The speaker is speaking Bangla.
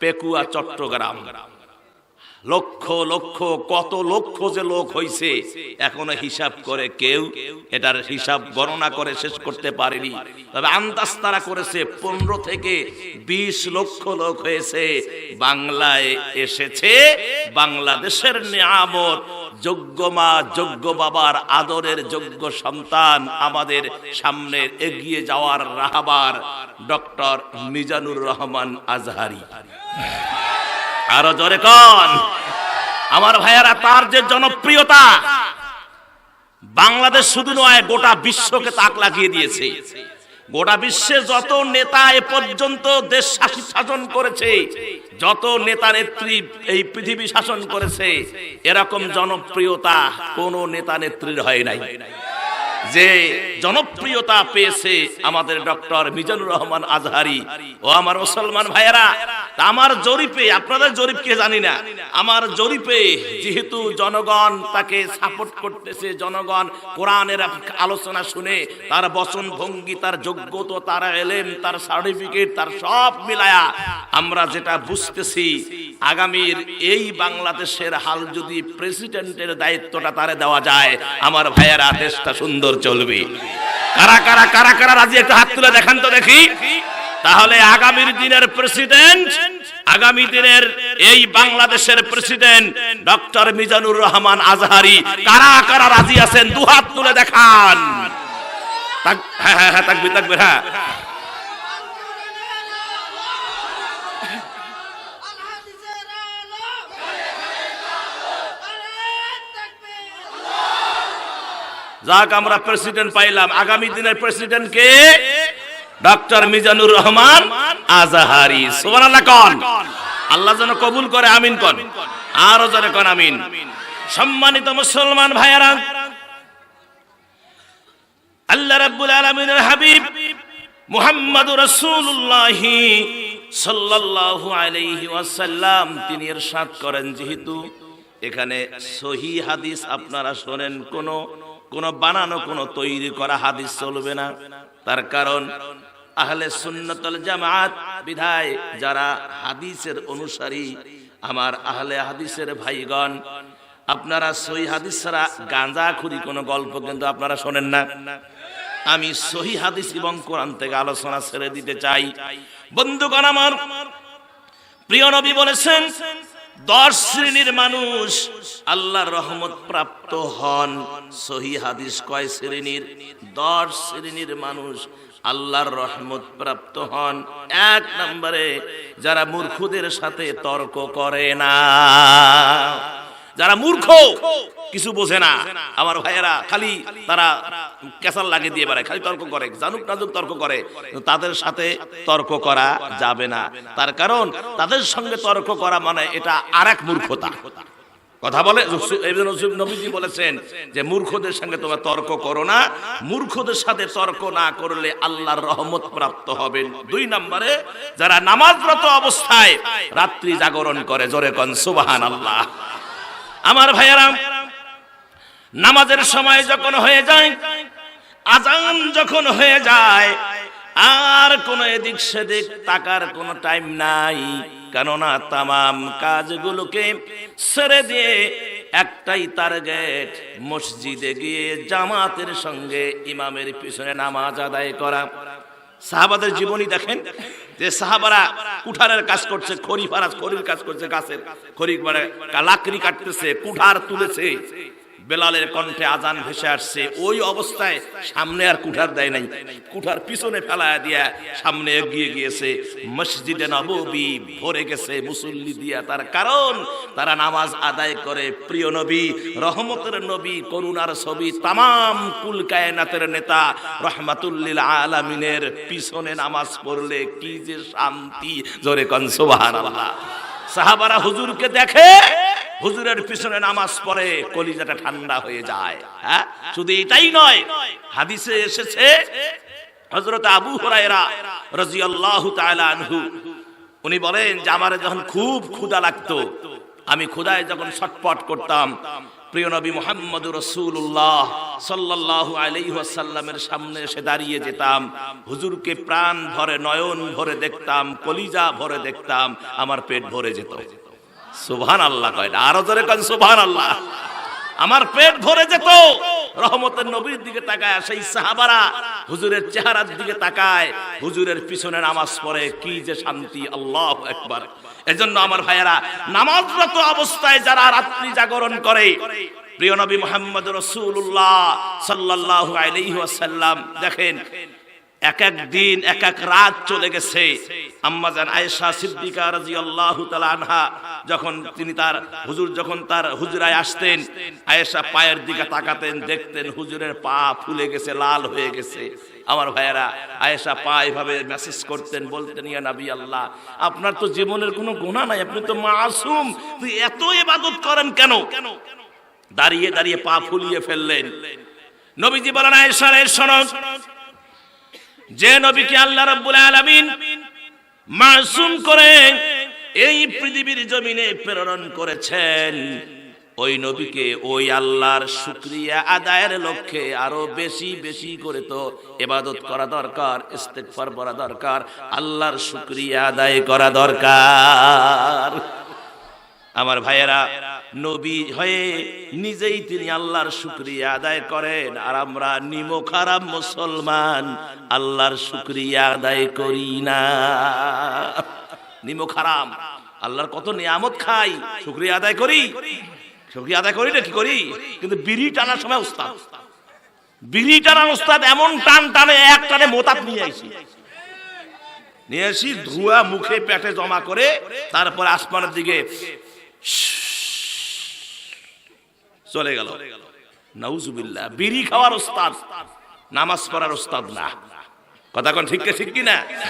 পেকুয়া চট্টগ্রাম। লক্ষ লক্ষ, কত লক্ষ যে লোক হইছে, এখনও হিসাব করে কেউ এটার হিসাব গণনা করে শেষ করতে পারেনি। তবে আন্দাজ তারা করেছে, পনেরো থেকে বিশ লক্ষ লোক হয়েছে, বাংলায় এসেছে, বাংলাদেশের নিয়ামত, যোগ্য মা, যোগ্য বাবার আদরের যোগ্য সন্তান আমাদের সামনে এগিয়ে যাওয়ার রাহাবার ডক্টর মিজানুর রহমান আজহারি। আরও জোরে কন। আমার ভাইয়ারা, তার যে জনপ্রিয়তা, বাংলাদেশ শুধু নয়, গোটা বিশ্বকে তাক লাগিয়ে দিয়েছে। গোটা বিশ্বে যত নেতা এ পর্যন্ত দেশ শাসন করেছে, যত নেতা নেত্রী এই পৃথিবী শাসন করেছে, এরকম জনপ্রিয়তা কোন নেতা নেত্রীর হয় নাই। যে জনপ্রিয়তা পেয়েছে আমাদের ডক্টর মিজানুর রহমান আজহারি ও আমার মুসলমান ভাইয়েরা আমার জরিপে, আপনাদের জরিপ কে জানি না। আমার জরিপে যেহেতু জনগণ তাকে সাপোর্ট করতেছে, জনগণ কোরআনের আলোচনা শুনে, তার বচন ভঙ্গি, তার যোগ্যতা, তার এলেম, তার সার্টিফিকেট তার সব মিলায়া আমরা যেটা বুঝতেছি, আগামীর এই বাংলাদেশের হাল যদি প্রেসিডেন্টের দায়িত্বটা তারে দেওয়া যায়, আমার ভাইয়েরা, দেশটা সুন্দর চলবে। কারা কারা কারা কারা রাজি? একটা হাত তুলে দেখান তো দেখি। তাহলে আগামীর দিনের প্রেসিডেন্ট আগামী দিনের এই বাংলাদেশের প্রেসিডেন্ট ডক্টর মিজানুর রহমান আজহারি। কারা কারা রাজি আছেন? দুহাত তুলে দেখান। হ্যাঁ হ্যাঁ হ্যাঁ হ্যাঁ। যাক, আমরা প্রেসিডেন্ট পাইলাম। আগামী দিনের প্রেসিডেন্ট কে? ডক্টর মিজানুর রহমান আজাহারি। সুবহানাল্লাহ কোন। আল্লাহ যেন কবুল করে আমিন কোন। আরও জনে কোন আমিন। সম্মানিত মুসলমান ভাইয়ারা আল্লাহ রাব্বুল আলামিনের হাবিব মুহাম্মাদুর রাসূলুল্লাহ সাল্লাল্লাহু আলাইহি ওয়াসাল্লাম তিনি ইরশাদ করেন। যেহেতু এখানে সহি হাদিস আপনারা শোনেন কোন কোন বানানো, কোন তৈরি করা হাদিস চলবে না। তার কারণ, আহলে সুন্নতুল জামাত বিধায় যারা হাদিসের অনুসারী, আমার আহলে হাদিসের ভাইগণ, আপনারা সহি হাদিস ছাড়া গাঁজা খুরি কোনো গল্প কিন্তু আপনারা শোনেন না। আমি সহি হাদিস এবং কোরআন থেকে আলোচনা ছেড়ে দিতে চাই। বন্ধুগণ আমার, প্রিয় নবী বলেছেন দশ শ্রেণির মানুষ আল্লাহর রহমত প্রাপ্ত হন। সহি হাদিস কয় শ্রেণির? দশ শ্রেণির মানুষ আল্লাহর রহমত প্রাপ্ত হন। এক নম্বরে যারা মূর্খদের সাথে তর্ক করে না। যারা মূর্খ কিছু বোঝে না। আমার ভাইয়েরা খালি তারা কেসাল লাগিয়ে দিয়ে বেড়ায়, খালি তর্ক করে, জানুক নাজুক তর্ক করে। তাদের সাথে তর্ক করা যাবে না। তার কারণ, তাদের সঙ্গে তর্ক করা মানে এটা আর এক মূর্খতা। কথা বলে নবীজি বলেছেন যে মূর্খদের সঙ্গে তোমরা তর্ক করো না। মূর্খদের সাথে তর্ক না করলে আল্লাহর রহমত প্রাপ্ত হবেন। দুই নম্বরে, যারা নামাজরত অবস্থায় রাত্রি জাগরণ করে, জোরে কন সুবাহান আল্লাহ আমার ভাইয়েরা নামাজের সময় যখন হয়ে যায় আজান যখন হয়ে যায়, আর কোন এদিক সেদিক তাকার কোনো টাইম নাই। কেননা তামাম কাজগুলোকে ছেড়ে দিয়ে একটাই টার্গেট, মসজিদে গিয়ে জামাতের সঙ্গে ইমামের পিছনে নামাজ আদায় করা। সাহাবাদের জীবনী দেখেন যে সাহাবারা কুঠারের কাজ করছে খড়ি ফারাজ খড়ির কাজ করছে গাছের। খড়ি মানে লাকড়ি কাটতেছে, কুঠার তুলেছে। বেলালের কণ্ঠে আজান ভেসে আসছে। ওই অবস্থায় সামনে আর কুঠার দেয় নাই। কুঠার পিছনে ফেলায় দিয়া সামনে এগিয়ে গিয়েছে। মসজিদে নববী ভরে গেছে মুসল্লি দিয়া। তার কারণ, তারা নামাজ আদায় করে। প্রিয় নবী, রহমতের নবী, করুণার ছবি, তামাম কুল কায়নাতের নেতা রহমাতুল্লিল আলামিনের পিছনে নামাজ পড়লে কি যে শান্তি। জোরে কন সুবহানাল্লাহ। সাহাবারা হুজুরকে দেখে হুজুরের পিছনে নামাজ পড়ে, কলিজাটা ঠান্ডা হয়ে যায়। হ্যাঁ? শুধু এটাই নয়, হাদিসে এসেছে হজরত আবু হুরায়রা রাদিয়াল্লাহু তাআলা আনহু, উনি বলেন যে, আমার যখন খুব ক্ষুধা লাগতো, আমি ক্ষুধায় যখন ছটপট করতাম প্রিয় নবী মোহাম্মদ রসুল্লাহ সাল্লাহ আলাইসাল্লামের সামনে এসে দাঁড়িয়ে যেতাম। হুজুরকে প্রাণ ভরে, নয়ন ভরে দেখতাম, কলিজা ভরে দেখতাম, আমার পেট ভরে যেত। সুভান আল্লাহ কয় আরও ধরে কন সুভান আল্লাহ আমার পেট ভরে যেত। রহমতের নবীর দিকে তাকায়, সেই সাহাবারা হুজুরের চেহারার দিকে তাকায়, হুজুরের পিছনে নামাজ পড়ে, কি যে শান্তি, আল্লাহ একবার এজন্য আমার ভাইয়েরা, নামাজরত অবস্থায় যারা রাত্রি জাগরণ করে, প্রিয় নবী মোহাম্মদ রসুল্লাহ সাল্লাল্লাহু আলাইহি দেখেন এক এক দিন, এক এক রাত চলে গেছে। আম্মাজান আয়েশা সিদ্দিকা রাদিয়াল্লাহু তাআলা আনহা যখন তিনি তার হুজুর, যখন তার হুজরায় আসতেন, আয়েশা পায়ের দিকে তাকাতেন, দেখতেন হুজুরের পা ফুলে গেছে, লাল হয়ে গেছে। আমার ভাইয়েরা, আয়েশা পা এভাবে মেসেজ করতেন, বলতেন, ইয়া নবী আল্লাহ, আপনার তো জীবনের কোনো গুনাহ নাই, আপনি তো মাসুম, তুই এত ইবাদত করেন কেন? দাঁড়িয়ে দাঁড়িয়ে পা ফুলিয়ে ফেললেন। নবীজি বলেন, আয়েশা রে, শোনো যে নবীকে আল্লাহ রাব্বুল আলামিন মাসুম করে এই পৃথিবীর জমিনে প্রেরণ করেছেন, ওই নবীকে ওই আল্লাহর শুকরিয়া আদায়ের লক্ষ্যে আরও বেশি বেশি করে তো ইবাদত করা দরকার, ইস্তেগফার করা দরকার, আল্লাহর শুকরিয়া আদায় করা দরকার। আমার ভাইয়েরা নবী হয়ে নিজেই তিনি আল্লাহর শুক্রিয়া আদায় করেন। আর আমরা নিমো খারাপ মুসলমান, আল্লাহর শুক্রিয়া আদায় করি না। নিমো খারাম আল্লাহর কত নিয়ামত খাই, শুক্রিয়া আদায় করি। শুক্রিয়া আদায় করি না, কি করি? কিন্তু বিড়ি টানার সময় উস্তাদ বিড়ি টানার উস্তাদ এমন টান টানে, এক টানে মোতাত নিয়ে আসি। নিয়ে আসি, ধোয়া মুখে পেটে জমা করে, তারপর আসমানের দিকে চলে গেল। নাউজুবিল্লাহ, বিড়ি খাওয়ার ওস্তাদ, নামাজ পড়ার ওস্তাদ না। কথা কোন, ঠিক ঠিক কি না?